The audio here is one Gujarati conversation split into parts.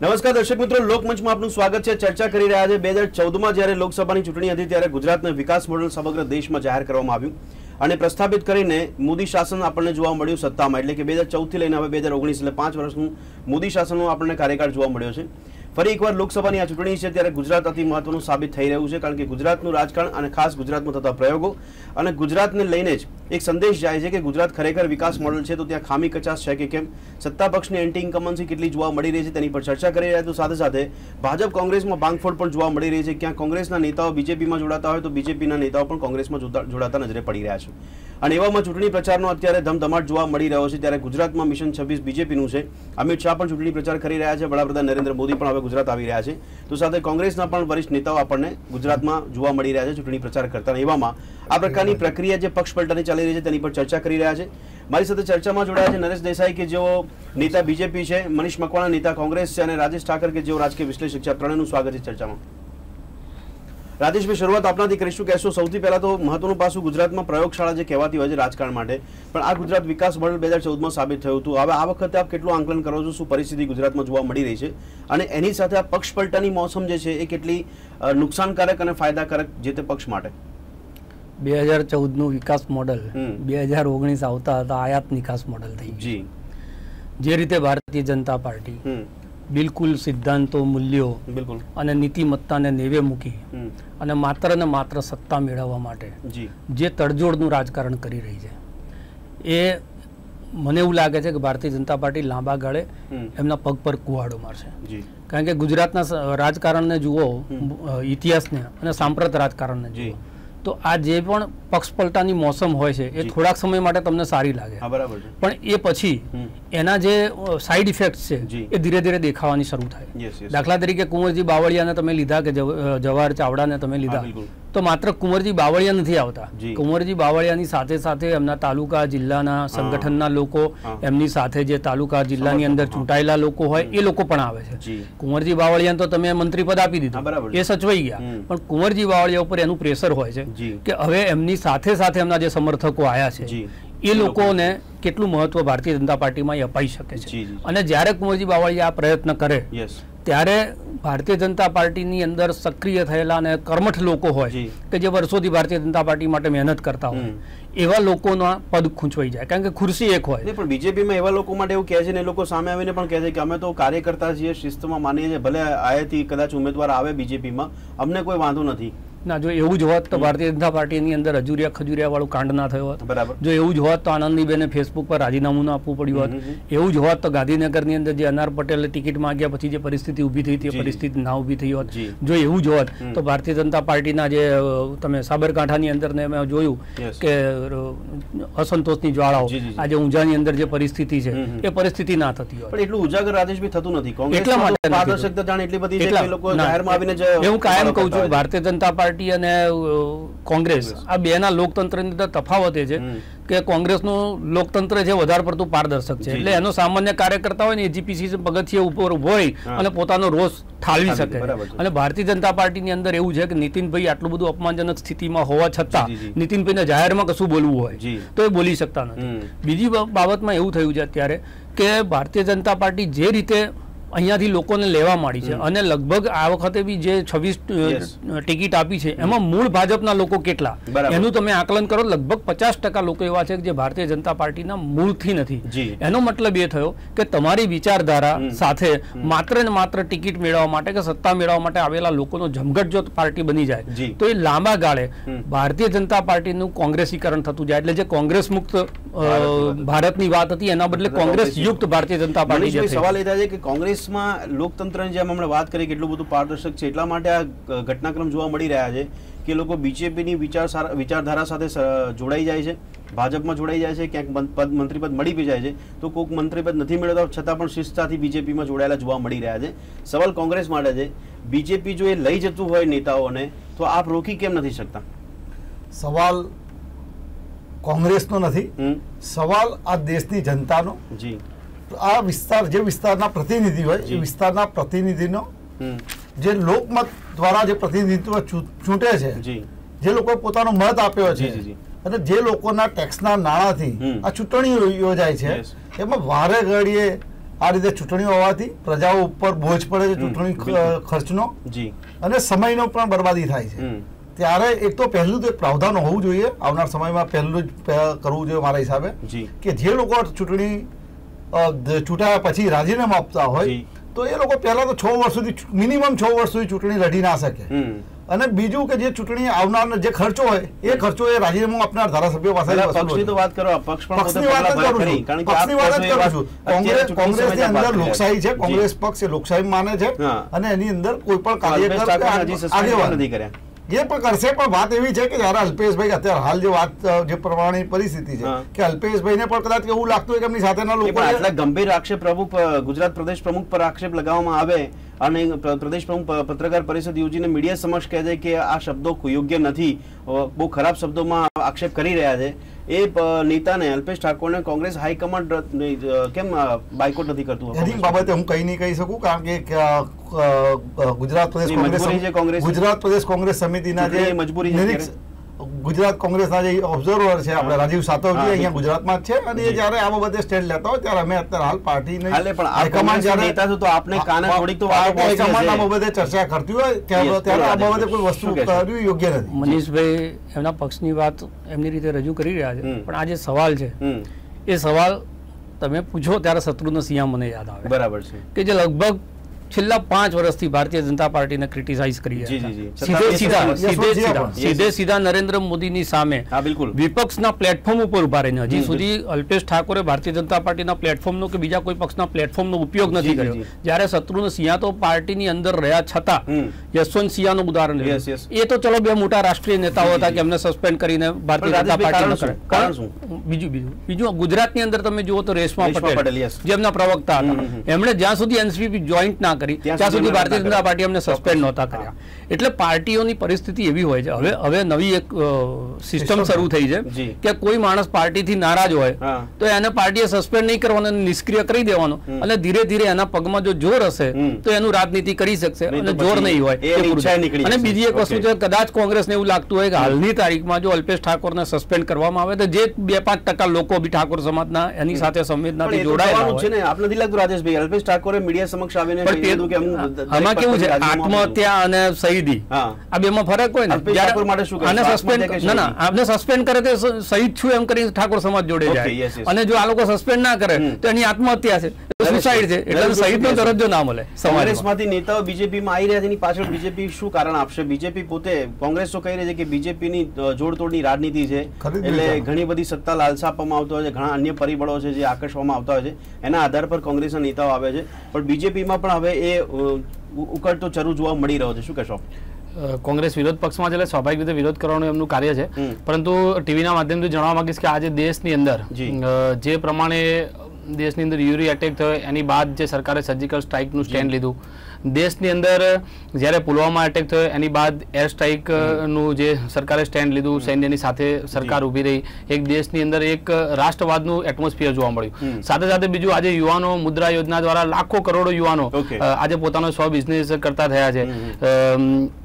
નમસ્કાર દર્શક મિત્રો, લોકમંચમાં આપનું સ્વાગત છે. ચર્ચા કરી રહ્યા છે. બે હજાર ચૌદમાં જ્યારે લોકસભાની ચૂંટણી હતી, ત્યારે ગુજરાતને વિકાસ મોડેલ સમગ્ર દેશમાં જાહેર કરવામાં આવ્યું અને પ્રસ્થાપિત કરીને મોદી શાસન આપણને જોવા મળ્યું સત્તામાં. એટલે કે બે હજાર ચૌદથી લઈને હવે બે હજાર ઓગણીસ, એટલે પાંચ વર્ષનું મોદી શાસનનો આપણને કાર્યકાળ જોવા મળ્યો છે. ફરી એકવાર લોકસભાની આ ચૂંટણી છે ત્યારે ગુજરાત અતિ મહત્વનું સાબિત થઈ રહ્યું છે કારણ કે ગુજરાતનું રાજકારણ અને ખાસ ગુજરાતમાં થતા પ્રયોગો અને ગુજરાતને લઈને જ એક સંદેશ જાય છે કે ગુજરાત ખરેખર વિકાસ મોડલ છે તો ત્યાં ખામી કચાસ છે કે કેમ? સત્તા પક્ષની એન્ટી ઇન્કમન્સી કેટલી જોવા મળી રહી છે તેની પર ચર્ચા કરી રહ્યા તો સાથે સાથે ભાજપ કોંગ્રેસમાં બાંગફોડ પણ જોવા મળી રહી છે. ક્યાં કોંગ્રેસના નેતાઓ બીજેપીમાં જોડાતા હોય તો બીજેપીના નેતાઓ પણ કોંગ્રેસમાં જોડાતા નજરે પડી રહ્યા છે. અને એવામાં ચૂંટણી પ્રચારનો અત્યારે ધમધમાટ જોવા મળી રહ્યો છે. ત્યારે ગુજરાતમાં મિશન છવ્વીસ બીજેપીનું છે. અમિત શાહ પણ ચૂંટણી પ્રચાર કરી રહ્યા છે. વડાપ્રધાન નરેન્દ્ર મોદી પણ હવે ગુજરાત આવી રહ્યા છે. તો સાથે કોંગ્રેસના પણ વરિષ્ઠ નેતાઓ આપણને ગુજરાતમાં જોવા મળી રહ્યા છે, ચૂંટણી પ્રચાર કરતા. એવામાં આ પ્રકારની પ્રક્રિયા જે પક્ષ પલટાની ચાલી રહી છે, તેની પર ચર્ચા કરી રહ્યા છે. મારી સાથે ચર્ચામાં જોડાયા છે નરેશ દેસાઈ કે જેઓ નેતા બીજેપી છે, મનીષ મકવાણા નેતા કોંગ્રેસ છે અને રાજેશ ઠાકર કે જેઓ રાજકીય વિશ્લેષક છે. ત્રણેયનું સ્વાગત છે ચર્ચામાં. રાજેશભાઈ શરૂઆત આપનાથી કરીશું. કહેશો? સૌથી પહેલાં તો મહત્વનું પાસું ગુજરાતમાં પ્રયોગશાળા જે કહેવાતી હોય છે રાજકારણ માટે. પણ આ ગુજરાત વિકાસ મંડળ બે હજાર ચૌદમાં સાબિત થયું હતું. હવે આ વખતે આપ કેટલું આંકલન કરો છો? શું પરિસ્થિતિ ગુજરાતમાં જોવા મળી રહી છે? અને એની સાથે આ પક્ષ પલટાની મોસમ જે છે એ કેટલી નુકસાનકારક અને ફાયદાકારક જે તે પક્ષ માટે? બે હજાર ચૌદનું વિકાસ મોડલ. બે હજાર ઓગણીસ આવતા હતા આયાત નિકાસ મોડલ થઈ ગયું. જી. જે રીતે ભારતીય જનતા પાર્ટી બિલકુલ સિદ્ધાંતો મૂલ્યો બિલકુલ. અને નીતિમત્તાને નેવે મૂકી અને માત્ર ને માત્ર સત્તા મેળવવા માટે જે. તડજોડનું રાજકારણ કરી રહી છે. એ મને એવું લાગે છે કે ભારતીય જનતા પાર્ટી લાંબા ગાળે એમના પગ પર કુવાડો મારશે. કારણ કે ગુજરાતના રાજકારણને જુઓ ઇતિહાસને અને સાંપ્રત રાજકારણને જુઓ. તો આ જે પણ પક્ષપલટાની મોસમ હોય છે એ થોડાક સમય માટે તમને સારી લાગે. બરાબર પણ એ પછી એના જે સાઈડ ઇફેક્ટ છે એ ધીરે ધીરે દેખાવાની શરૂ થાય. દાખલા તરીકે કુંવરજી બાવળિયાને તમે લીધા કે જવાહર ચાવડાને તમે લીધા. તો માત્ર કુંવરજી બાવળિયા નથી આવતા. કુંવરજી બાવળિયાની સાથે સાથે એમના તાલુકા જિલ્લાના સંગઠનના લોકો એમની સાથે જે તાલુકા જિલ્લાની અંદર ચૂંટાયેલા લોકો હોય એ લોકો પણ આવે છે. કુંવરજી બાવળિયાને તો તમે મંત્રી પદ આપી દીધું. એ સચવાઈ ગયા. પણ કુંવરજી બાવળિયા ઉપર એનું પ્રેશર હોય છે કે હવે એમની સાથે સાથે એમના જે સમર્થકો આયા છે એ લોકોને. કેટલું મહત્વ ભારતીય જનતા પાર્ટીમાં અપાઈ શકે છે. અને જ્યારે કુંવરજી બાવળિયા આ પ્રયત્ન કરે ત્યારે ભારતીય જનતા પાર્ટીની અંદર સક્રિય થયેલા અને કર્મઠ લોકો હોય. કે જે વર્ષોથી ભારતીય જનતા પાર્ટી માટે મહેનત કરતા હોય એવા લોકોના પદ ખૂંચવાઈ જાય. કારણ કે ખુરશી એક હોય. પણ બીજેપીમાં એવા લોકો માટે એવું કહે છે ને એ લોકો સામે આવીને પણ કહે છે કે અમે તો કાર્યકર્તા છીએ શિસ્તમાં માનીએ છીએ ભલે આયાથી કદાચ ઉમેદવાર આવે બીજેપીમાં અમને કોઈ વાંધો નથી. ના જો એવું જ હોત તો ભારતીય જનતા પાર્ટીની અંદર હજુરિયા ખજુરિયા વાળું કાંડ ના થયો હોત. બરાબર. જો એવું જ હોત તો આનંદીબેને ફેસબુક પર રાજીનામું ના આપવું પડ્યું હોત. એવું જ હોત તો ગાંધીનગરની અંદર જે અનાર પટેલે ટિકિટ માંગ્યા પછી જે પરિસ્થિતિ ઊભી થઈ હતી એ પરિસ્થિતિ ના ઊભી થઈ હોત. જો. એવું જ હોત તો ભારતીય જનતા પાર્ટીના જે તમે સાબરકાંઠાની અંદર ને મેં જોયું કે અસંતોષની જ્વાળાઓ. આજે ઊંઝાની અંદર જે પરિસ્થિતિ છે. એ પરિસ્થિતિ ના થતી હોત પણ એટલું ઉજાગર રાજેશભાઈ થતું નથી. એટલા માટે પારદર્શકતા જાણે એટલી બધી છે કે લોકો જાહેરમાં આવીને હું કાયમ કહું છું ભારતીય જનતા પાર્ટી અને કોંગ્રેસ. આ બેના લોકતંત્રની અંદર તફાવત એ છે. કે કોંગ્રેસનું લોકતંત્ર છે વધારે પડતું પારદર્શક છે. એટલે એનો સામાન્ય કાર્યકર્તા હોય ને એજીપીસી પગથિયે ઉપર ઊભો હોય અને પોતાનો રોષ ઠાલવી શકે. અને ભારતીય જનતા પાર્ટીની અંદર એવું છે કે નીતિનભાઈ આટલું બધું અપમાનજનક સ્થિતિમાં હોવા છતાં જી, જી, જી. નીતિનભાઈને જાહેરમાં કશું બોલવું હોય તો એ બોલી શકતા નથી. બીજી બાબતમાં એવું થયું છે અત્યારે કે ભારતીય જનતા પાર્ટી જે રીતે અહીંયાથી લોકોને લેવા માંડી છે. અને લગભગ આ વખતે બી જે છવ્વીસ ટિકિટ આપી છે એમાં મૂળ ભાજપના લોકો કેટલા? એનું તમે આકલન કરો લગભગ પચાસ ટકા લોકો એવા છે કે જે ભારતીય જનતા પાર્ટીના મૂળથી નથી. એનો મતલબ એ થયો કે તમારી વિચારધારા સાથે માત્ર ને માત્ર ટિકિટ મેળવવા માટે કે સત્તા મેળવવા માટે આવેલા લોકોનો જમઘટ જો પાર્ટી બની જાય. તો એ લાંબા ગાળે ભારતીય જનતા પાર્ટીનું કોંગ્રેસીકરણ થતું જાય. એટલે જે કોંગ્રેસ મુક્ત ભારતની વાત. હતી એના બદલે કોંગ્રેસ યુક્ત ભારતીય જનતા પાર્ટી. સવાલ એ થાય છે કે કોંગ્રેસમાં લોકતંત્રની જેમ હમણાં વાત કરી કેટલું બધું પારદર્શક છે. એટલા માટે આ ઘટનાક્રમ જોવા મળી રહ્યા છે કે લોકો બીજેપીની વિચાર વિચારધારા સાથે જોડાઈ જાય છે ભાજપમાં જોડાઈ જાય છે ક્યાંક પદ મંત્રીપદ મળી બી જાય છે તો કોઈક મંત્રીપદ નથી મેળવતા છતાં પણ શિસ્તતાથી બીજેપીમાં જોડાયેલા જોવા મળી રહ્યા છે. સવાલ કોંગ્રેસ માટે છે બીજેપી જો એ લઈ જતું હોય નેતાઓને તો આપ રોકી કેમ નથી શકતા? સવાલ કોંગ્રેસનો નથી. સવાલ આ દેશની જનતાનો. જી. આ વિસ્તાર જે વિસ્તારના પ્રતિનિધિ હોય. એ વિસ્તારના પ્રતિનિધિનો જે લોકમત દ્વારા જે પ્રતિનિધિત્વ ચૂંટે છે જે. લોકો પોતાનો મત આપ્યો છે. અને જે લોકોના ટેક્સના નાણાંથી. આ ચૂંટણી યોજાય છે એમાં વારે ઘડીએ આ રીતે ચૂંટણીઓ હોવાથી પ્રજાઓ ઉપર બોજ પડે છે ચૂંટણી ખર્ચનો અને સમયનો પણ બરબાદી થાય છે. ત્યારે એક તો પહેલું તો પ્રાવધાન હોવું જોઈએ આવનાર સમયમાં પહેલું જ કરવું જોઈએ મારા હિસાબે કે જે લોકો ચૂંટણી ચૂંટાયા પછી રાજીનામા આપતા હોય તો એ લોકો પહેલા તો છ વર્ષ સુધી મિનિમમ છ વર્ષ સુધી ચૂંટણી લડી ના શકે. અને બીજું કે જે ચૂંટણી આવનાર જે ખર્ચો હોય એ ખર્ચો એ રાજીનામું આપનાર ધારાસભ્યો પાસે પક્ષની તો વાત કરો પક્ષ પણ પક્ષની વાત જ કરું છું. પક્ષની વાત જ કહો છો. એ કરું છું કોંગ્રેસ કોંગ્રેસની અંદર લોકશાહી છે કોંગ્રેસ પક્ષ એ લોકશાહી માને છે. અને એની અંદર કોઈ પણ કાર્યકર આગેવાન. નથી કર્યા. એ પણ કરશે પણ વાત એવી છે કે જયારે અલ્પેશભાઈ અત્યારે હાલ જે વાત જે પ્રમાણે પરિસ્થિતિ છે. કે અલ્પેશભાઈને પણ કદાચ એવું લાગતું હોય કે એમની સાથેના લોકો આટલા ગંભીર આક્ષેપ પ્રભુ ગુજરાત પ્રદેશ પ્રમુખ પર આક્ષેપ લગાવવામાં આવે અને પ્રદેશ પ્રમુખ પત્રકાર પરિષદ યોજીને મીડિયા સમક્ષ કહે છે કે આ શબ્દો યોગ્ય નથી બહુ ખરાબ શબ્દોમાં આક્ષેપ કરી રહ્યા છે એ નેતાને અલ્પેશ ઠાકોરને કોંગ્રેસ હાઈકમાન્ડ કેમ બાયકોટ નથી કરતું એની બાબતે હું કઈ નહીં કહી શકું કારણ કે ગુજરાત પ્રદેશ કોંગ્રેસ? ગુજરાત પ્રદેશ કોંગ્રેસ સમિતિના જે મજબૂરી ગુજરાત કોંગ્રેસના જે ઓબ્ઝર્વર છે. આપણે રાજીવ સાતવજી અહીંયા ગુજરાતમાં છે અને એ જ્યારે આ બાબતે સ્ટેન્ડ લેતા હોય ત્યારે અમે અત્યારે હાલ પાર્ટીને હાલે પણ આપ કોંગ્રેસના નેતા છો તો આપને કાને થોડીક તો હાઈકમાન્ડ આ. બાબતે ચર્ચા કરતી હોય ત્યારે ત્યારે આ બાબતે કોઈ વસ્તુ કરવી યોગ્ય નથી. મનીષભાઈ એમના પક્ષની વાત એમની રીતે રજૂ કરી રહ્યા છે. પણ આ જે સવાલ છે એ સવાલ તમે પૂછો ત્યારે શત્રુઘ્ન સિંહ મને યાદ આવે. બરાબર છે. કે જે લગભગ છેલ્લા પાંચ વર્ષથી ભારતીય જનતા પાર્ટીને ક્રિટિસાઇઝ કરી. સીધે સીધા સીધે સીધા સીધે સીધા નરેન્દ્ર મોદીની સામે વિપક્ષના પ્લેટફોર્મ ઉપર ઊભા રહીને હજી સુધી અલ્પેશ ઠાકોરે ભારતીય જનતા પાર્ટીના પ્લેટફોર્મનો કે બીજા કોઈ પક્ષના પ્લેટફોર્મનો ઉપયોગ નથી કર્યો. જ્યારે શત્રુને સિંહા તો પાર્ટીની અંદર રહ્યા છતાં. યશવંત સિંહાનું ઉદાહરણ. એ તો ચલો બે મોટા રાષ્ટ્રીય નેતાઓ હતા કે એમને સસ્પેન્ડ કરીને ભારતીય જનતા પાર્ટી બીજું બીજું. બીજું ગુજરાતની અંદર તમે જુઓ તો રેશમા પટેલ, જેમના જે એમના પ્રવક્તા હતા. એમણે જ્યાં સુધી એનસીપી જોઈન્ટ ના કરી. ત્યાં સુધી ભારતીય જનતા પાર્ટી અમને સસ્પેન્ડ નહોતા કર્યા. એટલે પાર્ટીઓની પરિસ્થિતિ એવી હોય છે. હવે હવે નવી એક સિસ્ટમ શરૂ થઈ છે કે કોઈ માણસ પાર્ટીથી નારાજ હોય તો એને પાર્ટીએ સસ્પેન્ડ નહીં કરવાનો નિષ્ક્રિય કરી દેવાનો. અને ધીરે ધીરે એના પગમાં જો જોર હશે તો એનું રાજનીતિ કરી શકશે અને જોર નહીં હોય અને બીજી એક વસ્તુ. છે કદાચ કોંગ્રેસને એવું લાગતું હોય કે હાલની તારીખમાં જો અલ્પેશ ઠાકોરને સસ્પેન્ડ કરવામાં આવે તો જે બે પાંચ ટકા લોકો બી ઠાકોર સમાજના એની સાથે સંવેદનાથી જોડાયેલા છે ને. આપ નથી લાગતું રાજેશભાઈ અલ્પેશ ઠાકોરે મીડિયા સમક્ષ આવીને કે આમાં કેવું છે. આત્મહત્યા અને શહીદી હા. આ બેમાં ફરક હોય ને? ઠાકોર માટે શું કહે? સસ્પેન્ડ ના ના. આપને સસ્પેન્ડ કરે તો શહીદ છું એમ કરીને ઠાકોર સમાજ જોડે જાય. અને જો આ લોકો સસ્પેન્ડ ના કરે તો એની આત્મહત્યા છે. સુસાઇડ છે. એટલે શહીદનો દરજ્જો ના મળે કોંગ્રેસમાંથી નેતાઓ બીજેપીમાં આવી રહ્યા છે એની પાછળ બીજેપી શું કારણ આપશે? બીજેપી પોતે કોંગ્રેસ તો કહી રહી છે કે બીજેપીની જોડતોડની રાજનીતિ છે. એટલે ઘણી બધી સત્તા લાલસા આપવામાં આવતો હોય છે ઘણા અન્ય પરિબળો છે જે આકર્ષવામાં આવતા હોય છે. એના આધાર પર કોંગ્રેસના નેતાઓ આવે છે. પણ બીજેપીમાં પણ હવે એ ઉકળતો ચરુ જોવા મળી રહ્યો છે. શું કહેશો? કોંગ્રેસ વિરોધ પક્ષમાં છે એટલે સ્વાભાવિક રીતે વિરોધ કરવાનું એમનું કાર્ય છે. પરંતુ ટીવીના માધ્યમથી જણાવવા માંગીશ કે આજે દેશની અંદર જે. પ્રમાણે દેશની અંદર યુરી એટેક થયો એની બાદ જે સરકારે સર્જિકલ સ્ટ્રાઇકનું સ્ટેન્ડ લીધું દેશની અંદર જ્યારે પુલવામા એટેક થયો એની બાદ એર સ્ટ્રાઇકનું જે સરકારે સ્ટેન્ડ લીધું સૈન્યની સાથે સરકાર ઊભી રહી એક દેશની અંદર એક રાષ્ટ્રવાદનું એટમોસ્ફિયર જોવા મળ્યું. સાથે સાથે બીજું આજે યુવાનો મુદ્રા યોજના દ્વારા લાખો કરોડો યુવાનો આજે પોતાનો સ્વ બિઝનેસ કરતા થયા છે.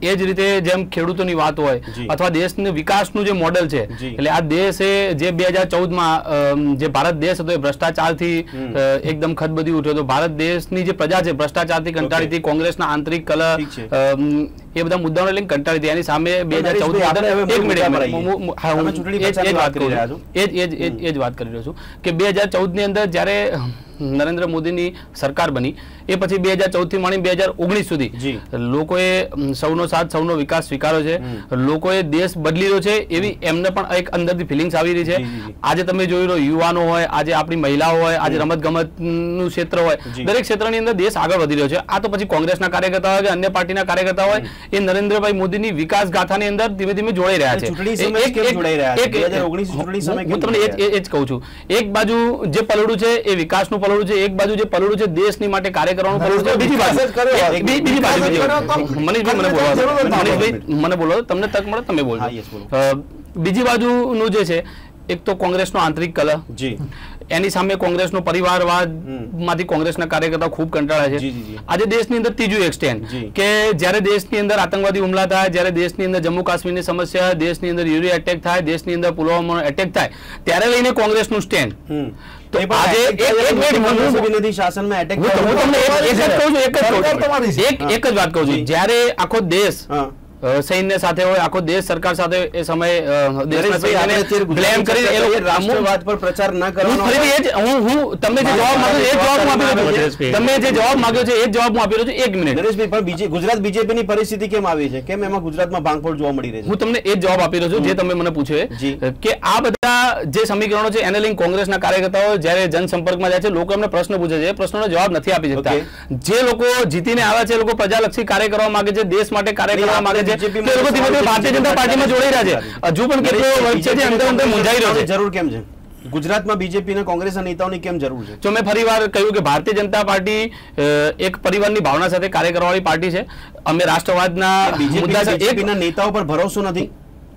એ જ રીતે જેમ ખેડૂતોની વાત હોય. અથવા દેશનું વિકાસનું જે મોડેલ છે એટલે આ દેશ જે બે હજાર ચૌદમાં જે ભારત દેશ હતો એ ભ્રષ્ટાચારથી. એકદમ ખદબદી ઉઠ્યો હતો. ભારત દેશની જે પ્રજા છે ભ્રષ્ટાચારથી કંટાળી હતી કોંગ્રેસના આંતરિક કલહ એ બધા મુદ્દાઓને લઈને કંટાળી હતી એની સામે બે હજાર ચૌદ એક. હા હું એ જ- પ્રચારની વાત કરી રહ્યા છું. એ જ- એ જ- એ જ- વાત કરી રહ્યો છું કે બે હજાર ચૌદની અંદર જ્યારે નરેન્દ્ર મોદીની સરકાર બની એ પછી બે હજાર ચૌદથી માંડી બે હજાર ઓગણીસ સુધી લોકોએ સૌનો સાથ સૌનો વિકાસ સ્વીકાર્યો છે. લોકોએ દેશ બદલી રહ્યો છે એવી એમને પણ એક અંદરથી ફિલિંગ્સ આવી રહી છે. આજે તમે જોઈ લો યુવાનો હોય આજે આપણી મહિલાઓ હોય આજે રમત ગમતનું ક્ષેત્ર હોય. દરેક ક્ષેત્રની અંદર દેશ આગળ વધી રહ્યો છે. આ તો પછી કોંગ્રેસના કાર્યકર્તા હોય કે અન્ય પાર્ટીના કાર્યકર્તા હોય એ નરેન્દ્રભાઈ મોદીની વિકાસ ગાથાની અંદર ધીમે ધીમે જોડાઈ રહ્યા છે. ચૂંટણી સમયે એક- કેમ એક- જોડાઈ રહ્યા છે? એક- 2019 ચૂંટણી સમયે હું તમને એ જ- કહું છું. એક બાજુ જે પલડું છે એ વિકાસનું પલડું છે એક બાજુ જે પલડું છે દેશની માટે કાર્ય કરવાનું પલડું છે બીજી બાજુ બીજી બાજુ મનીષભાઈ મને બોલો. મનીષભાઈ મને બોલો. તમને તક મળે તમે બોલો. બીજી બાજુનું જે છે એક તો કોંગ્રેસનો આંતરિક કલહ. જી. એની સામે કોંગ્રેસનો પરિવારવાદમાંથી કોંગ્રેસના કાર્યકર્તાઓ ખૂબ જી. છે આજે દેશની અંદર ત્રીજું એક્સટેન્ડ કે જ્યારે દેશની અંદર આતંકવાદી હુમલા થાય જ્યારે દેશની અંદર જમ્મુ કાશ્મીરની સમસ્યા દેશની અંદર યુરી એટેક થાય દેશની અંદર પુલવામાનો એટેક થાય ત્યારે લઈને કોંગ્રેસનું સ્ટેન્ડ એક- જ વાત કહું છું. જ્યારે આખો દેશ સૈન્ય સાથે હોય આખો દેશ સરકાર સાથે એ સમયે અ, દેશના નરેશભાઈ, આપણે અત્યારે સૈન્યને blame કરી એ લોકો રાષ્ટ્રવાદ પર પ્રચાર ન કરવાનો ફરીથી એ જ હું હું તમને જે જવાબ માંગ્યો એ જવાબ હું આપી રહ્યો છું. તમે જે જવાબ માંગ્યો છે એ જ જવાબ હું આપી રહ્યો છું. એક મિનિટ. નરેશભાઈ પણ બીજે ગુજરાત બીજેપીની પરિસ્થિતિ કેમ આવી છે? કેમ એમાં ગુજરાતમાં ભાંગફોડ જોવા મળી રહી છે? હું તમને એ જ જવાબ આપી રહ્યો છું જે તમે મને પૂછ્યો કે આ બધા જે સમીકરણો છે એને લઈને કોંગ્રેસના કાર્યકર્તાઓ જ્યારે જનસંપર્કમાં જાય છે લોકો એમને પ્રશ્ન પૂછે છે. એ પ્રશ્નોનો જવાબ નથી આપી શકતા. જે લોકો જીતીને આવ્યા છે એ લોકો પ્રજાલક્ષી કાર્ય કરવા માંગે છે દેશ માટે કાર્ય કરવા માંગે છે તે લોકો ધીમે ધીમે ભારતીય જનતા પાર્ટીમાં જોડાઈ રહ્યા છે. હજુ પણ કેટલો વર્ગ છે જે અંદર અંદર મૂંઝાઈ રહ્યો છે. જરૂર કેમ છે? ગુજરાતમાં બીજેપી અને કોંગ્રેસના નેતાઓની કેમ જરૂર છે? જો મેં ફરી વાર કહ્યું કે ભારતીય જનતા પાર્ટી એક પરિવારની ભાવના સાથે કાર્ય કરવાવાળી પાર્ટી છે. અમે રાષ્ટ્રવાદના છે બીજેપીના નેતાઓ પર ભરોસો નથી.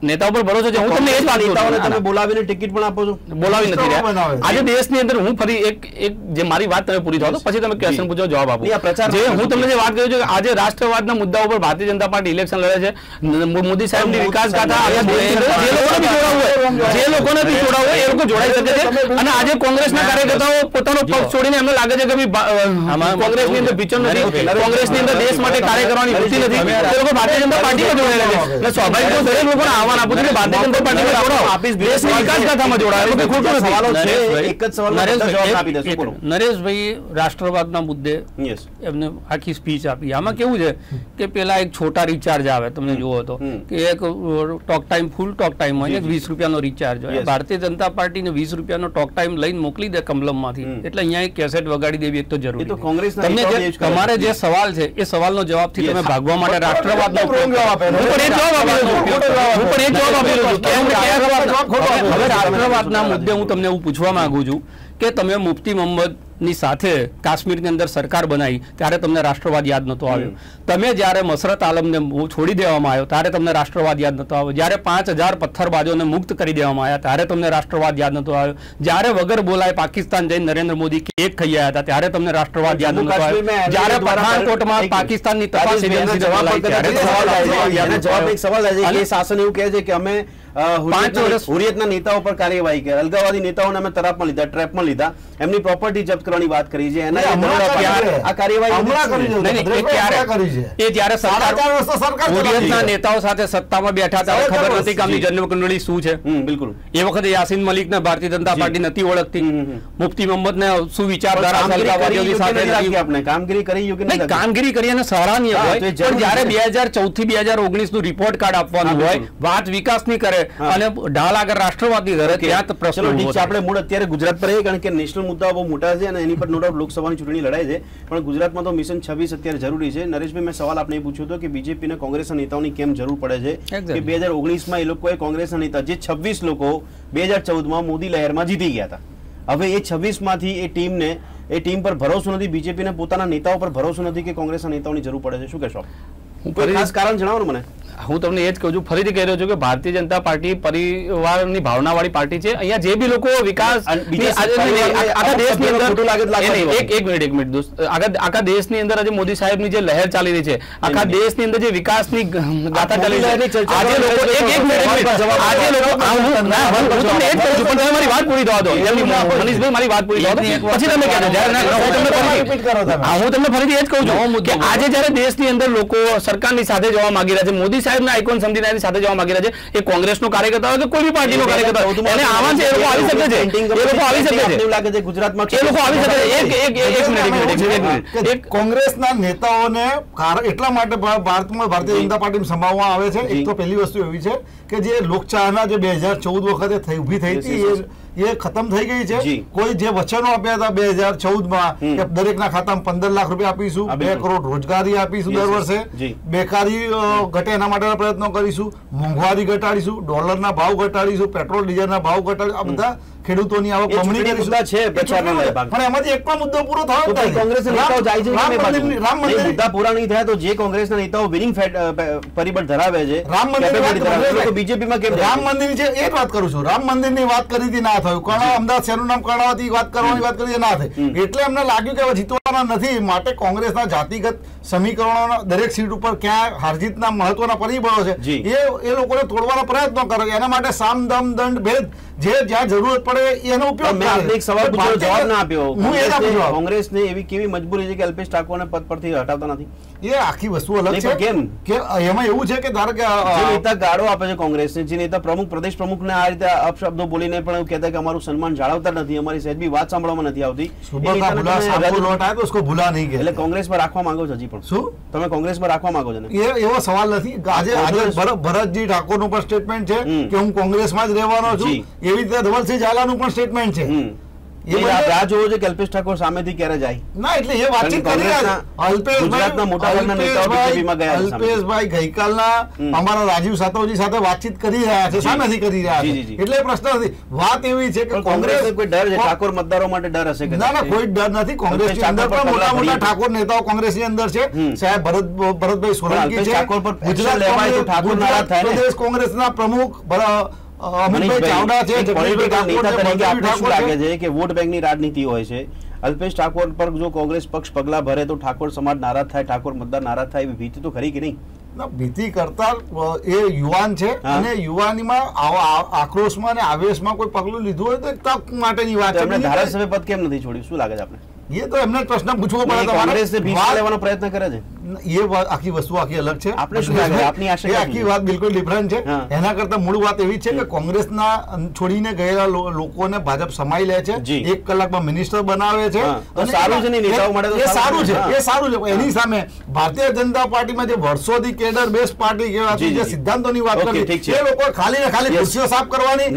નેતાઓ ઉપર ભરોસો છે. હું તમને એ જ વાત નેતાઓને તમે બોલાવીને ટિકિટ પણ આપો છો. બોલાવી નથી રહ્યા. આજે દેશની અંદર હું ફરી એક એક જે મારી વાત તમે પૂરી થવા પછી તમે ક્વેશ્ચન પૂછો જવાબ આપો. જે હું તમને જે વાત કહ્યું છું કે આજે રાષ્ટ્રવાદના મુદ્દા ઉપર ભારતીય જનતા પાર્ટી ઇલેક્શન લડે છે. મોદી સાહેબની વિકાસ ગાથા જે લોકોને બી જોડાવું હોય જે લોકોને બી જોડાવું એ લોકો જોડાઈ શકે છે. અને આજે કોંગ્રેસના કાર્યકર્તાઓ પોતાનો પક્ષ છોડીને એમને લાગે છે કે કોંગ્રેસની અંદર ભીચણ નથી. કોંગ્રેસની અંદર દેશ માટે કાર્ય કરવાની વૃત્તિ નથી. એ લોકો ભારતીય જનતા પાર્ટીમાં જોડાયેલા છે. સ્વાભાવિક દરેક લોકોને આહવાન આપું છું ભારતીય જનતા પાર્ટીમાં જોડાઓ. આપીશ, દેશની વિકાસ ગાથામાં જોડાઓ એમાં ખોટું નથી. એક જ સવાલનો નરેશભાઈ, જવાબ એક- આપી દેશો નરેશભાઈ રાષ્ટ્રવાદના મુદ્દે એમને આખી સ્પીચ આપી. આમાં કેવું છે કે પેલા એક છોટા રિચાર્જ આવે તમને જુઓ તો. કે એક talk time full talk time હોય વીસ રૂપિયાનો રિચાર્જ હોય. ભારતીય જનતા પાર્ટીને વીસ રૂપિયાનો ટોક ટાઈમ લઈને મોકલી દે કમલમમાંથી. માંથી એટલે અહીંયા એક કેસેટ વગાડી દેવી એક તો જરૂરી તો છે. તમને જે. તમારે જે સવાલ છે એ સવાલનો જવાબથી તમે ભાગવા માટે રાષ્ટ્રવાદનો. પણ એ જવાબ આપી હવે રાષ્ટ્રવાદના મુદ્દે હું તમને એવું પૂછવા માંગુ છું કે તમે મુફ્તી મોહમ્મદની સાથે કાશ્મીરની અંદર સરકાર બનાવી ત્યારે તમને રાષ્ટ્રવાદ યાદ નહોતો આવ્યો. તમે જ્યારે મસરત આલમને છોડી દેવામાં આવ્યો ત્યારે તમને રાષ્ટ્રવાદ યાદ નહોતો આવ્યો. જ્યારે પાંચ હજાર પથ્થરબાજોને મુક્ત કરી દેવામાં આવ્યા ત્યારે તમને રાષ્ટ્રવાદ યાદ નહોતો આવ્યો. જ્યારે વગર બોલાય પાકિસ્તાન જઈને નરેન્દ્ર મોદી કેક ખાઈ આવ્યા હતા ત્યારે તમને રાષ્ટ્રવાદ યાદ નહોતો નતો આવ્યો. જ્યારે પઠાણકોટમાં પાકિસ્તાનની તપાસ જવાબ. એક સવાલ આવે છે. શાસન એવું કહે છે કે અમે હુરિયતના- વર્ષ- હુરિયતના નેતાઓ પર કાર્યવાહી કરી. અલગાવાદી નેતાઓને અમે તરાપમાં લીધા ટ્રેપમાં લીધા. એમની પ્રોપર્ટી જપ્ત કરવાની વાત કરી છે. એના આ કાર્યવાહી એ ભદ્રેશભાઈ ક્યારે? હમણાં કરી છે. એ જ્યારે સાડા સરકાર ચાર વર્ષ તો સરકાર ચલાવી હુરિયતના નેતાઓ સાથે સત્તામાં બેઠા હતા. ખબર નથી કે આમની જન્મ કુંડળી શું છે? બિલકુલ. એ વખતે યાસીન મલિક ને ભારતીય જનતા પાર્ટી નથી ઓળખતી. મુફ્તી મોહમ્મદ ને શું વિચારધારા કામગીરી કરી સાથે નથી આપણે. કામગીરી કરી યોગ્ય નહીં, કામગીરી કરી અને સરાહનીય હોય. પણ જ્યારે બે હજાર ચૌદથી બે હજાર ઓગણીસનું રિપોર્ટ કાર્ડ આપવાનું હોય. વાત વિકાસની કરે. અને ઢાલ આગળ રાષ્ટ્રવાદી ધરે ત્યાં પ્રશ્ન ઠીક છે. આપણે મૂળ અત્યારે ગુજરાત પર કારણ કે નેશનલ મુદ્દાઓ બહુ મોટા છે અને એની પર નો ડાઉટ લોકસભાની ચૂંટણી લડાય છે. પણ ગુજરાતમાં તો મિશન છવ્વીસ અત્યારે જરૂરી છે. નરેશભાઈ મેં સવાલ આપણે પૂછ્યો હતો કે બીજેપી ને કોંગ્રેસના નેતાઓની કેમ જરૂર પડે છે? કે બે હજાર ઓગણીસમાં એ લોકોએ કોંગ્રેસના નેતા જે છવ્વીસ લોકો બે હજાર ચૌદમાં મોદી લહેરમાં જીતી ગયા હતા. હવે એ છવ્વીસમાંથી એ ટીમને એ ટીમ પર ભરોસો નથી બીજેપીને પોતાના નેતાઓ પર ભરોસો નથી કે કોંગ્રેસના નેતાઓની જરૂર પડે છે. શું કહેશો હું કોઈ ખાસ કારણ જણાવો ને મને. હું તમને એ જ કહું છું ફરીથી કહી રહ્યો છું કે ભારતીય જનતા પાર્ટી પરિવારની ભાવનાવાળી પાર્ટી છે. અહીંયા જે બી લોકો વિકાસ આખા દેશની અંદર. એક એક મિનિટ એક મિનિટ દોસ્ત. આખા દેશની અંદર આજે મોદી સાહેબની જે લહેર ચાલી રહી છે આખા. દેશની અંદર જે વિકાસની ગાથા ચાલી રહી છે. આજે લોકો એક એક મિનિટ એક મિનિટ. જવાબ આજે લોકો હું ના, હું હું તમને એ જ કહું છું પણ તમે મારી વાત પૂરી થવા દો. મનીષભાઈ મારી વાત પૂરી થવા દો. પછી તમે કહેજો હું તમને ફરીથી એ જ કહું છું કે આજે જ્યારે દેશની અંદર લોકો સરકારની સાથે જવા માંગી રહ્યા છે મોદી સાહેબના આઇકોન સમજીને એની સાથે જવા માંગી રહ્યા છે. એ કોંગ્રેસનો કાર્યકર્તા હોય કે કોઈ બી પાર્ટીનો કાર્યકર્તા હોય. એને આવા છે એ લોકો આવી શકે છે. એ લોકો આવી શકે છે. એવું લાગે છે ગુજરાતમાં એ લોકો આવી શકે છે. એક એક એક મિનિટ એક મિનિટ એક કોંગ્રેસના નેતાઓને એટલા માટે ભારત ભારતમાં ભારતીય જનતા પાર્ટીમાં સમાવવામાં આવે છે. એક તો પહેલી વસ્તુ એવી છે કે જે લોકચાહના જે બે હજાર ચૌદ વખતે થઈ ઊભી થઈ હતી એ એ ખતમ થઈ ગઈ છે. કોઈ જે વચનો આપ્યા હતા બે હજાર ચૌદમાં કે દરેક દરેકના ખાતામાં પંદર લાખ રૂપિયા આપીશું બે કરોડ રોજગારી આપીશું દર વર્ષે. બેકારી ઘટે એના માટેના પ્રયત્નો કરીશું મોંઘવારી ઘટાડીશું ડોલરના ભાવ ઘટાડીશું પેટ્રોલ ડીઝલના ભાવ ઘટાડીશું આ બધા ખેડૂતોની આવક બમણી કરી. મુદ્દા છે. પણ એમાંથી એક પણ મુદ્દો પૂરો થયો નથી. કોંગ્રેસના નેતાઓ જાય છે રામ મંદિર મુદ્દા પૂરા નહીં થયા તો જે કોંગ્રેસના નેતાઓ વિનિંગ પરિબળ ધરાવે છે રામ મંદિર બીજેપીમાં કેમ રામ મંદિર છે એ જ વાત કરું છું. રામ મંદિરની વાત કરી હતી ના થયું. કર્ણાવત અમદાવાદ શહેરનું નામ કર્ણાવતી વાત કરવાની વાત કરી ના થઈ. એટલે અમને લાગ્યું કે હવે જીતવાના નથી. માટે કોંગ્રેસના જાતિગત સમીકરણોના દરેક સીટ ઉપર ક્યાં હારજીતના મહત્વના પરિબળો છે એ એ લોકોને તોડવાનો પ્રયત્ન કરે. એના માટે સામ દમ દંડ ભેદ જે જ્યાં જરૂરત પડે એનો ઉપયોગ મેં આપને એક સવાલ પૂછ્યો જવાબ ના આપ્યો. હું કોંગ્રેસને એવી કેવી મજબૂરી છે કે અલ્પેશ ઠાકોરને પદ પરથી હટાવતા નથી? એ આખી વસ્તુ અલગ છે? કેમ? કે એમાં એવું છે કે ધારો કે નેતા ગાળો આપે છે કોંગ્રેસને જે નેતા પ્રમુખ પ્રદેશ પ્રમુખને આ રીતે અપશબ્દો બોલીને પણ કહેતા કે અમારું સન્માન જાળવતા નથી અમારી સહેજ વાત સાંભળવામાં નથી આવતી. ઉસકો ભૂલા નહીં ગયા એટલે કોંગ્રેસમાં રાખવા માંગો છો હજી પણ. શું? તમે કોંગ્રેસમાં રાખવા માંગો છો એ એવો સવાલ નથી. આજે આજે ભરતજી ઠાકોરનું પણ સ્ટેટમેન્ટ છે કે હું કોંગ્રેસમાં જ રહેવાનો છું. એવી રીતે ધવલસિંહ ઝાલા નું પણ સ્ટેટમેન્ટ છે. રાહ જોવો છે કે ઠાકોર સામેથી ક્યારે જાય? ના એટલે એ વાતચીત કરી રહ્યા છે. મોટાભાગના નેતાઓ BJP ગયા અલ્પેશભાઈ ગઈકાલના અમારા રાજીવ સાતવજી સાથે વાતચીત કરી રહ્યા છે સામેથી કરી રહ્યા છે. જી, જી. એટલે પ્રશ્ન નથી. વાત એવી છે કે પણ કોઈ ડર છે? ઠાકોર મતદારો માટે ડર હશે કે ના ના કોઈ ડર નથી. કોંગ્રેસની અંદર પણ મોટા મોટા ઠાકોર નેતાઓ કોંગ્રેસની અંદર છે. સાહેબ ભરત ભરતભાઈ સોલંકી છે. ઠાકોર પર ગુજરાત લેવાય તો કોંગ્રેસ- ઠાકોર નારાજ થાય પ્રદેશ કોંગ્રેસના પ્રમુખ વોટ બેંકની રાજનીતિ હોય છે? અલ્પેશ ઠાકોર પર જો કોંગ્રેસ પક્ષ પગલા ભરે તો ઠાકોર સમાજ નારાજ થાય ઠાકોર મતદાર નારાજ થાય એવી ભીતિ તો ખરી કે નહીં? ભીતિ કરતા એ યુવાન છે અને યુવાનીમાં આવા આક્રોશમાં અને આવેશમાં કોઈ પગલું લીધું હોય તો તક માટેની વાત છે. ધારાસભ્ય પદ કેમ નથી છોડ્યું? શું લાગે છે આપણે એ તો એમને પ્રશ્ન પૂછવો પડે વાત- લેવાનો પ્રયત્ન કરે છે? એ આખી વસ્તુ આખી અલગ છે. આપણે શું લાગે? આપની આશા એ આખી વાત બિલકુલ ડિફરન્ટ છે. એના કરતા મૂળ વાત એવી છે કે કોંગ્રેસના છોડીને ગયેલા લોકોને ભાજપ સમાઈ લે છે. એક કલાકમાં મિનિસ્ટર બનાવે છે. સારું છે ને, નેતાઓ મળે એ સારું છે. એ સારું છે. એની સામે ભારતીય જનતા પાર્ટીમાં જે વર્ષોથી કેડર બેસ્ટ પાર્ટી કહેવાતી જે સિદ્ધાંતોની વાત કરી છે. એ લોકો ખાલી ને ખાલી. ખુરશીઓ સાફ કરવાની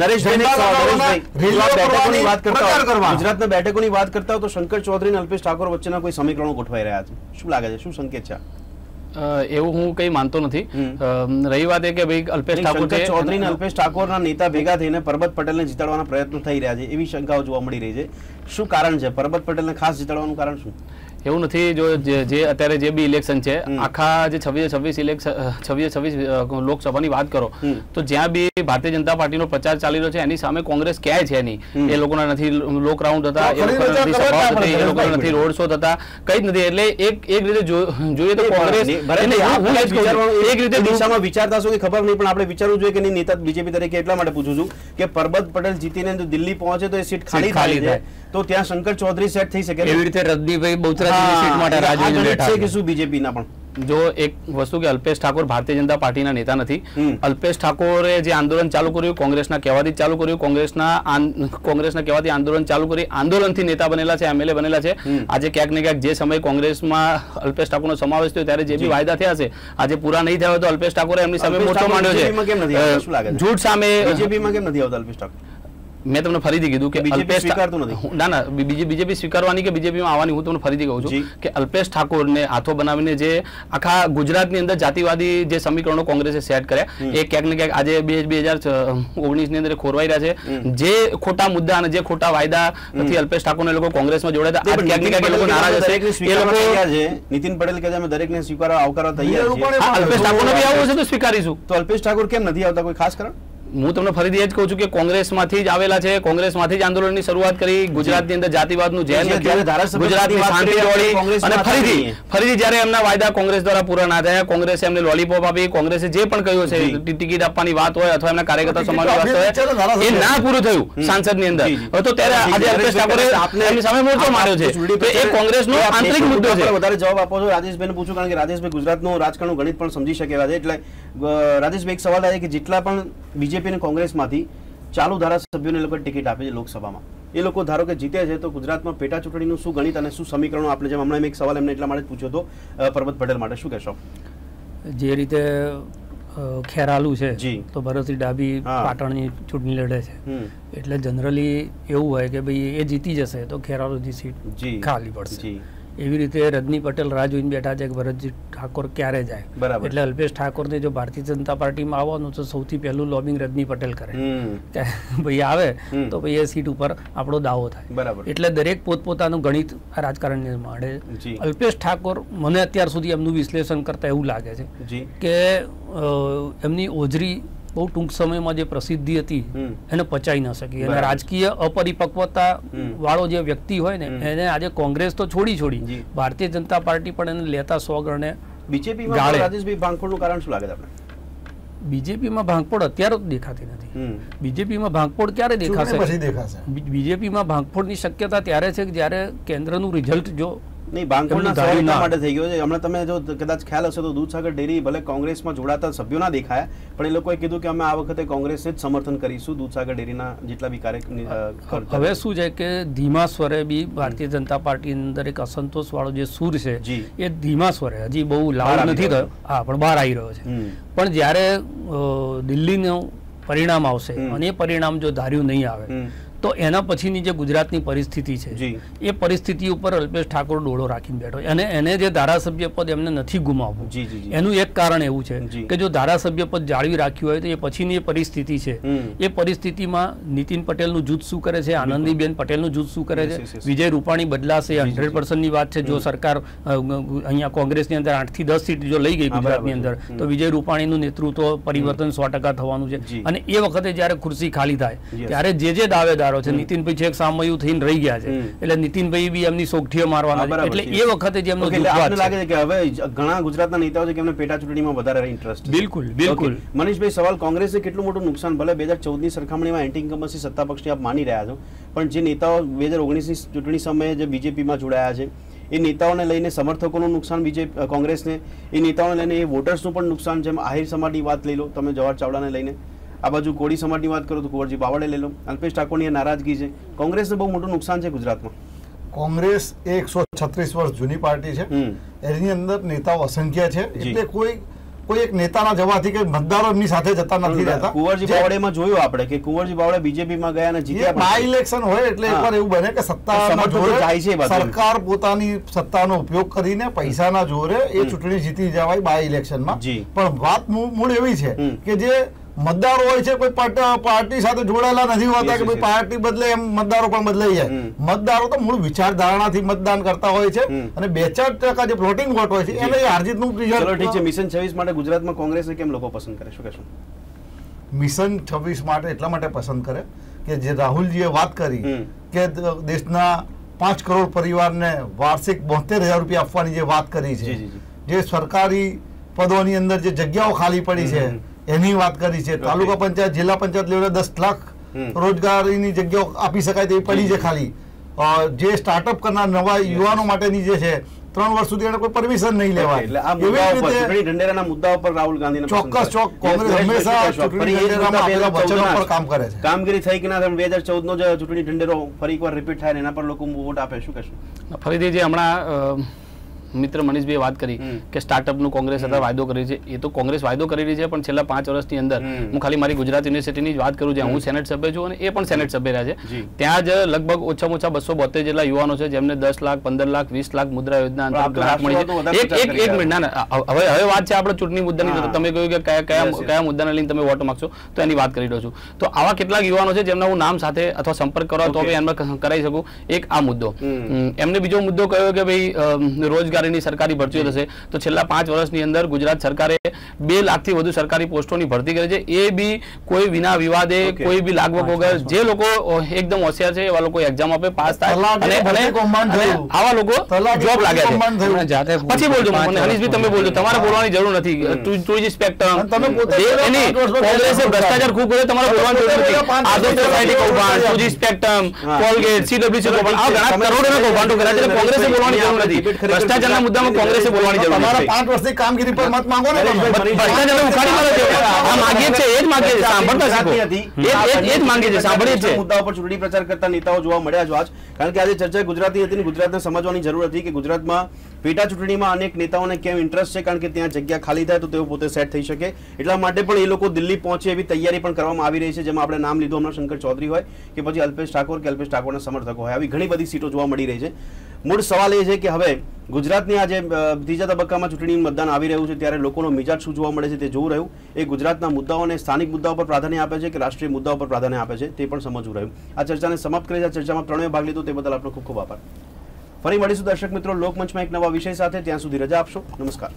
ગુજરાતના બેઠકોની વાત કરતા તો શંકર ચૌધરી અને અલ્પેશ ઠાકોર વચ્ચેના કોઈ સમીકરણો ગોઠવાઈ રહ્યા છે. શું લાગે છે? શું સંકેત છે એવું હું કઈ માનતો નથી. રહી વાત એ કે ભાઈ અલ્પેશ ઠાકોર છે ચૌધરી અને અલ્પેશ ઠાકોરના નેતા ભેગા થઈને પરબત પટેલને જીતાડવાના પ્રયત્નો થઈ રહ્યા છે. એવી શંકાઓ જોવા મળી રહી છે. શું કારણ છે? પરબત પટેલને ખાસ જીતાડવાનું કારણ શું? એવું નથી જો જે અત્યારે જે બી ઇલેક્શન છે આખા જે છવ્વીસે છવ્વીસ ઇલેક્શન છવ્વીસે છવ્વીસ લોકસભાની વાત કરો તો જ્યાં બી ભારતીય જનતા પાર્ટીનો પ્રચાર ચાલી રહ્યો છે એની સામે કોંગ્રેસ ક્યાંય છે નહીં. એ લોકોના નથી લોક રાઉન્ડ થતા એ લોકોના નથી સભાઓ થતી, એ લોકોના નથી રોડ શો થતા કઈ જ નથી. એટલે એક એક રીતે જોઈએ તો કોંગ્રેસ એક રીતે દિશામાં વિચારતા શું કે ખબર નહીં પણ આપણે વિચારવું જોઈએ કે નહીં નેતા બીજેપી તરીકે એટલા માટે પૂછું છું કે પરબત પટેલ જીતીને જો દિલ્હી પહોંચે તો એ સીટ ખાલી ખાલી થાય. તો ત્યાં શંકર ચૌધરી સેટ થઈ શકે એવી રીતે રજનીભાઈ બહુચરાજી સીટ માટે બેઠા છે કે શું બીજેપીના પણ? જો એક વસ્તુ કે અલ્પેશ ઠાકોર ભારતીય જનતા પાર્ટીના નેતા નથી. અલ્પેશ ઠાકોરે જે આંદોલન ચાલુ કર્યું કોંગ્રેસના કહેવાથી ચાલુ કર્યું કોંગ્રેસના કોંગ્રેસના કહેવાથી આંદોલન ચાલુ કરી આંદોલનથી નેતા બનેલા છે એમએલએ બનેલા છે. આજે ક્યાંક ને ક્યાંક જે સમયે કોંગ્રેસમાં અલ્પેશ ઠાકોરનો સમાવેશ થયો ત્યારે જે બી વાયદા થયા છે આજે પૂરા નહીં થયા તો અલ્પેશ ઠાકોરે એમની સામે મોટો માંડ્યો છે? જૂઠ સામે બીજેપીમાં કેમ નથી આવતા અલ્પેશ ઠાકોર? મેં તમને ફરીથી કીધું કે અલ્પેશ ના ના બીજી બીજેપી સ્વીકારવાની કે બીજેપીમાં આવવાની હું તમને ફરીથી કહું છું કે અલ્પેશ ઠાકોરને હાથો બનાવીને જે આખા ગુજરાતની અંદર જાતિવાદી જે સમીકરણો કોંગ્રેસે સેટ કર્યા એ ક્યાંક ને ક્યાંક આજે બે બે હજાર ઓગણીસની અંદર ખોરવાઈ રહ્યા છે. જે ખોટા મુદ્દા અને જે ખોટા વાયદા થી અલ્પેશ ઠાકોરને લોકો કોંગ્રેસમાં જોડાયા હતા ક્યાંક ને ક્યાંક એ લોકો નારાજ હશે. એ લોકો નીતિન પટેલ કે અમે દરેકને સ્વીકારવા આવકારવા તૈયાર લોકોને અલ્પેશ ઠાકોરને બી આવું હશે તો સ્વીકારીશું. તો અલ્પેશ ઠાકોર કેમ નથી આવતા કોઈ ખાસ કારણ? હું તમને ફરીથી એ જ કહું છું કે કોંગ્રેસમાંથી જ આવેલા છે. કોંગ્રેસમાંથી જ આંદોલનની શરૂઆત કરી. ગુજરાતની અંદર જાતિવાદનું ઝેર જે લખ્યું, જ્યારે ધારાસભ્ય ગુજરાતની શાંતિ દોડી અને ફરીથી. ફરીથી જ્યારે એમના વાયદા કોંગ્રેસ દ્વારા પૂરા ના થયા કોંગ્રેસે એમને લોલીપોપ આપી કોંગ્રેસે જે પણ કહ્યું છે ટિકિટ આપવાની વાત હોય અથવા એમના કાર્યકર્તા સમાજની વાત હોય એ ના પૂરું થયું સંસદની અંદર. હવે તો ત્યારે આજે અલ્પેશ ઠાકોરે એમની સામે મોરચો માર્યો છે. તો એ કોંગ્રેસનો આંતરિક મુદ્દો છે. વધારે જવાબ આપો છો. રાજેશભાઈને પૂછું કારણ કે રાજેશભાઈ ગુજરાતનું રાજકારણનું ગણિત પણ સમજી શકે છે. એટલે રાજેશભાઈ એક સવાલ થાય કે જેટલા પણ બીજેપી અને કોંગ્રેસમાંથી ચાલુ ધારાસભ્યોને લોકો ટિકિટ આપે છે લોકસભામાં. એ લોકો ધારો કે જીતે છે તો ગુજરાતમાં પેટા ચૂંટણીનું શું ગણિત અને શું સમીકરણો આપણે જેમ હમણાં એક સવાલ એમને એટલા માટે પૂછ્યો હતો પરબત પટેલ માટે. શું કહેશો? જે રીતે ખેરાલુ છે. તો ભરતસિંહ ડાબી. પાટણની ચૂંટણી લડે છે. એટલે જનરલી એવું હોય કે ભાઈ એ જીતી જશે તો ખેરાલુની સીટ ખાલી પડશે. એવી રીતે રજની પટેલ રાહ જોઈને બેઠા છે કે ભરતજી ઠાકોર ક્યારે જાય? બરાબર. એટલે અલ્પેશ ઠાકોરને જો ભારતીય જનતા પાર્ટીમાં આવવાનું તો સૌથી પહેલું લોબિંગ રજની પટેલ કરે. કે ભાઈ આવે તો ભાઈ એ સીટ ઉપર આપણો દાવો થાય. બરાબર. એટલે દરેક પોતપોતાનું ગણિત રાજકારણ માંડે અલ્પેશ ઠાકોર મને અત્યાર સુધી એમનું વિશ્લેષણ કરતા એવું લાગે છે કે એમની ઓજરી બહુ ટૂંક સમયમાં જે પ્રસિદ્ધિ હતી એને પચાવી ન શકી. અને રાજકીય અપરિપક્વતા વાળો જે વ્યક્તિ હોય ને એને આજે કોંગ્રેસ તો છોડી છોડી. ભારતીય જનતા પાર્ટી પણ એને લેતા સો ગણે બીજેપીમાં રાજેશભાઈ ભાંગફોડનું કારણ શું લાગે આપણે બીજેપીમાં ભાંગફોડ અત્યારે જ દેખાતી નથી. બીજેપીમાં ભાંગફોડ ક્યારે ચૂંટણી પછી દેખાશે. દેખાશે બીજેપીમાં ભાંગફોડની શક્યતા ત્યારે છે કે જ્યારે કેન્દ્રનું રિઝલ્ટ જો નહીં એમનું સવાલ એટલા માટે થઈ ગયો છે હમણાં તમે જો કદાચ ખ્યાલ હશે તો દૂધસાગર ડેરી ભલે કોંગ્રેસમાં જોડાતા સભ્યો ના દેખાયા પણ એ લોકોએ કીધું કે અમે આ વખતે કોંગ્રેસને જ સમર્થન કરીશું દૂધસાગર ડેરીના જેટલા બી કાર્ય હવે શું છે કે ધીમા સ્વરે બી ભારતીય જનતા પાર્ટીની અંદર એક અસંતોષ વાળો જે સૂર છે એ ધીમા સ્વરે હજી બહુ લાળ નથી થયો હા પણ બહાર આવી રહ્યો છે. પણ જ્યારે દિલ્હીનું પરિણામ આવશે અને એ પરિણામ જો ધાર્યું નહીં આવે. તો એના પછીની જે ગુજરાતની પરિસ્થિતિ છે એ પરિસ્થિતિ ઉપર અલ્પેશ ઠાકોર ડોળો રાખીને બેઠો. અને એને જે ધારાસભ્ય પદ એમને નથી ગુમાવવું. એનું એક કારણ એવું છે કે જો ધારાસભ્ય પદ જાળવી રાખ્યું હોય તો એ પછીની પરિસ્થિતિ છે. એ પરિસ્થિતિમાં નીતિન પટેલનું જૂથ શું કરે છે? આનંદીબેન પટેલનું જૂથ શું કરે છે. વિજય રૂપાણી બદલાશે હંડ્રેડ. પર્સન્ટની વાત છે. જો સરકાર અહીંયા કોંગ્રેસની અંદર આઠથી દસ સીટ જો લઈ ગઈ ગુજરાતની અંદર તો વિજય રૂપાણીનું નેતૃત્વ પરિવર્તન સો ટકા થવાનું છે. અને એ વખતે જ્યારે ખુરશી ખાલી થાય ત્યારે જે જે દાવેદારો છે. નીતિનભાઈ છેક સામયું થઈને રહી ગયા છે. એટલે નીતિનભાઈ બી એમની સોગઠીઓ મારવાના એટલે એ વખતે જે એમનો છે. લાગે છે કે હવે ઘણા ગુજરાતના નેતાઓ છે કે એમને પેટા ચૂંટણીમાં વધારે ઇન્ટરેસ્ટ બિલકુલ, બિલકુલ. મનીષભાઈ સવાલ કોંગ્રેસે કેટલું મોટું નુકસાન? ભલે બે હજાર ચૌદની સરખામણીમાં એન્ટી ઇન્કમ્બન્સી સત્તા પક્ષની આપ માની રહ્યા છો પણ જે નેતાઓ બે હજાર ઓગણીસની ચૂંટણી સમયે જે બીજેપીમાં જોડાયા છે એ નેતાઓને લઈને સમર્થકોનું નુકસાન બીજે કોંગ્રેસને એ નેતાઓને લઈને એ વોટર્સનું પણ નુકસાન જેમ આહિર સમાજની વાત લઈ લો તમે જવાહર ચાવડાને લઈને. આ બાજુ કોળી સમાજની વાત કરો તો કુંવરજી બાવળે લઈ લો. અલ્પેશ ઠાકોરની નારાજગી છે. કોંગ્રેસને બહુ મોટું નુકસાન છે ગુજરાતમાં. કોંગ્રેસ એ એકસો છત્રીસ વર્ષ જૂની પાર્ટી છે. એની અંદર નેતાઓ અસંખ્ય છે. એટલે કોઈ કોઈ એક નેતાના જવાથી કે મતદારો એમની સાથે જતા નથી રહેતા. કુંવરજી બાવળેમાં જોયું આપણે કે કુંવરજી બાવળે બીજેપીમાં ગયા અને જીત્યા બાય ઇલેક્શન હોય એટલે એકવાર એવું બને કે સત્તાના જોરે જાય છે સરકાર પોતાની સત્તાનો ઉપયોગ કરીને પૈસાના જોરે એ ચૂંટણી જીતી જવાય બાય ઇલેક્શનમાં. પણ વાત મૂળ એવી છે કે જે મતદારો હોય છે કોઈ પાર્ટી સાથે જોડાયેલા નથી હોતા કે ભાઈ પાર્ટી બદલે એમ મતદારો પણ બદલાઈ જાય. મતદારો તો મૂળ વિચારધારણાથી મતદાન કરતા હોય છે અને બે ચાર ટકા જે ફ્લોટિંગ વોટ હોય છે. એને હારજીતનું રિઝલ્ટ ઠીક છે. મિશન છવ્વીસ માટે ગુજરાતમાં કોંગ્રેસને કેમ લોકો પસંદ કરે? શું કહેશું? મિશન છવ્વીસ માટે એટલા માટે પસંદ કરે કે જે રાહુલજીએ વાત કરી કે દેશના પાંચ કરોડ પરિવારને વાર્ષિક બોતેર હજાર રૂપિયા આપવાની જે વાત કરી છે જી, સરકારી પદોની અંદર જે જગ્યાઓ ખાલી પડી છે. એની વાત કરી છે. તાલુકા પંચાયત જિલ્લા પંચાયત લેવલે દસ લાખ રોજગારીની જગ્યાઓ આપી શકાય તેવી પડી છે ખાલી. જે સ્ટાર્ટઅપ કરનાર નવા યુવાનો માટેની જે છે ત્રણ વર્ષ સુધી એને કોઈ પરમિશન નહીં લેવાય. એટલે આ એવી રીતે ચૂંટણી ઢંઢેરાના મુદ્દાઓ પર રાહુલ ગાંધીને પસંદ ચોક્કસ, ચોક ચોક્કસ. કોંગ્રેસ હંમેશા ચૂંટણી વચનો પર કામ કરે છે. કામગીરી થઈ કે ના થાય બે હજાર ચૌદ નો જે ચૂંટણી ઢંઢેરો ફરી એકવાર રિપીટ થાય ને એના પર લોકો વોટ આપે શું કહેશું? ફરીથી જે હમણાં મિત્ર મનીષભાઈ વાત કરી. કે સ્ટાર્ટઅપનું કોંગ્રેસ હતા વાયદો કરી છે. એ તો કોંગ્રેસ વાયદો કરી રહી છે પણ છેલ્લા પાંચ વર્ષની અંદર હું ખાલી મારી ગુજરાત યુનિવર્સિટીની જ વાત કરું જ્યાં હું સેનેટ સભ્ય છું અને એ પણ સેનેટ સભ્ય રહ્યા છે. ત્યાં જ લગભગ ઓછામાં ઓછા બસો બોતેર જેટલા યુવાનો છે જેમને દસ લાખ પંદર લાખ વીસ લાખ મુદ્રા યોજના અંતર્ગત મળી છે. એક એક એક મિનિટ ના હવે હવે વાત છે આપણે ચૂંટણી મુદ્દાની તમે કહ્યું કે કયા કયા. કયા મુદ્દાને લઈને તમે વોટ માંગશો તો એની વાત કરી રહ્યો છું. તો આવા કેટલાક યુવાનો છે જેમના હું નામ સાથે અથવા સંપર્ક કરવા તો એમાં કરાવી શકું. એક આ મુદ્દો. એમને બીજો મુદ્દો કહ્યો કે ભાઈ અમ, રોજગારીની સરકારી ભરતીઓ થશે. તો છેલ્લા પાંચ વર્ષની અંદર ગુજરાત સરકારે બે લાખથી વધુ સરકારી પોસ્ટોની ભરતી કરી છે. એ બી કોઈ વિના વિવાદે Okay. કોઈ બી લાગવગ વગર. જે લોકો અ, એકદમ હોશિયાર છે એવા લોકો એક્ઝામ આપે પાસ થાય. તલાટી અને ભરતી અને- કૌભાંડ અને થયું. આવા લોકો તલાટી જોબ ભરતી લાગે છે. કૌભાંડ થયું. હમણાં જાતે પછી બોલજો પાંચ મને હરીશભાઈ તમે બોલજો. તમારે બોલવાની જરૂર નથી. ટુ જી સ્પેક્ટ્રમ અને તમે પોતે જે- બોલો, એની પાંચ વર્ષમાં કોંગ્રેસે બોલો. ભ્રષ્ટાચાર ખૂબ કર્યો તમારે તમે બોલવાની જરૂર પોતે નથી. બોલો, પાંચ આદર્શ વર્ષમાં સોસાયટી બોલો. કૌભાંડ ટુ જી સ્પેક્ટ્રમ હા. કોલગેટ સીડબ્લ્યુસી કૌભાંડ. આ ઘણા તમે- કરોડોના કૌભાંડો કર્યા છે એટલે તમે- કોંગ્રેસે બોલવાની જરૂર આપણે નથી. debate ખરેખર ભ્રષ્ટાચારના મુદ્દામાં કોંગ્રેસે બોલવાની જરૂર તમારા નથી. પાંચ વર્ષની કામગીરી પર મત માંગો ને. ભ્રષ્ટાચારને ઉખાડી મારો છે. આ માગીએ છે એ જ માગીએ છે સાંભળતા શીખો. એ જ- એ જ- માંગીએ છે સાંભળીએ છે મુદ્દા પર ચૂંટણી પ્રચાર કરતા નેતાઓ જોવા મળ્યા જો આજ. કારણ કે આજે ચર્ચા ગુજરાતી હતી ને ગુજરાતને સમજવાની જરૂર હતી કે ગુજરાતમાં પેટા ચૂંટણીમાં અનેક નેતાઓને કેમ ઇન્ટરેસ્ટ છે? કારણ કે ત્યાં જગ્યા ખાલી થાય તો તેઓ પોતે સેટ થઈ શકે. એટલા માટે પણ એ લોકો દિલ્હી પહોંચે એવી તૈયારી પણ કરવામાં આવી રહી છે, જેમાં આપણે નામ લીધું હમણાં શંકર ચૌધરી હોય કે પછી અલ્પેશ ઠાકોર કે અલ્પેશ ઠાકોરના સમર્થકો હોય. આવી ઘણી બધી સીટો જોવા મળી રહી છે. મૂળ સવાલ એ છે કે હવે ગુજરાતની આજે ત્રીજા તબક્કામાં ચૂંટણી મતદાન આવી રહ્યું છે, ત્યારે લોકોનો મિજાજ શું જોવા મળે છે તે જોવું રહ્યું. એ ગુજરાતના મુદ્દાઓને, સ્થાનિક મુદ્દાઓ પર પ્રાધાન્ય આપે છે કે રાષ્ટ્રીય મુદ્દાઓ પર પ્રાધાન્ય આપે છે તે પણ સમજવું રહ્યું. આ ચર્ચાને સમાપ્ત કરી આ ચર્ચામાં ત્રણેય ભાગ લીધો, તે બદલ આપનો ખૂબ ખૂબ આભાર. ફરી મળીશું દર્શક મિત્રો લોકમંચમાં એક નવા વિષય સાથે. ત્યાં સુધી રજા આપશો. નમસ્કાર.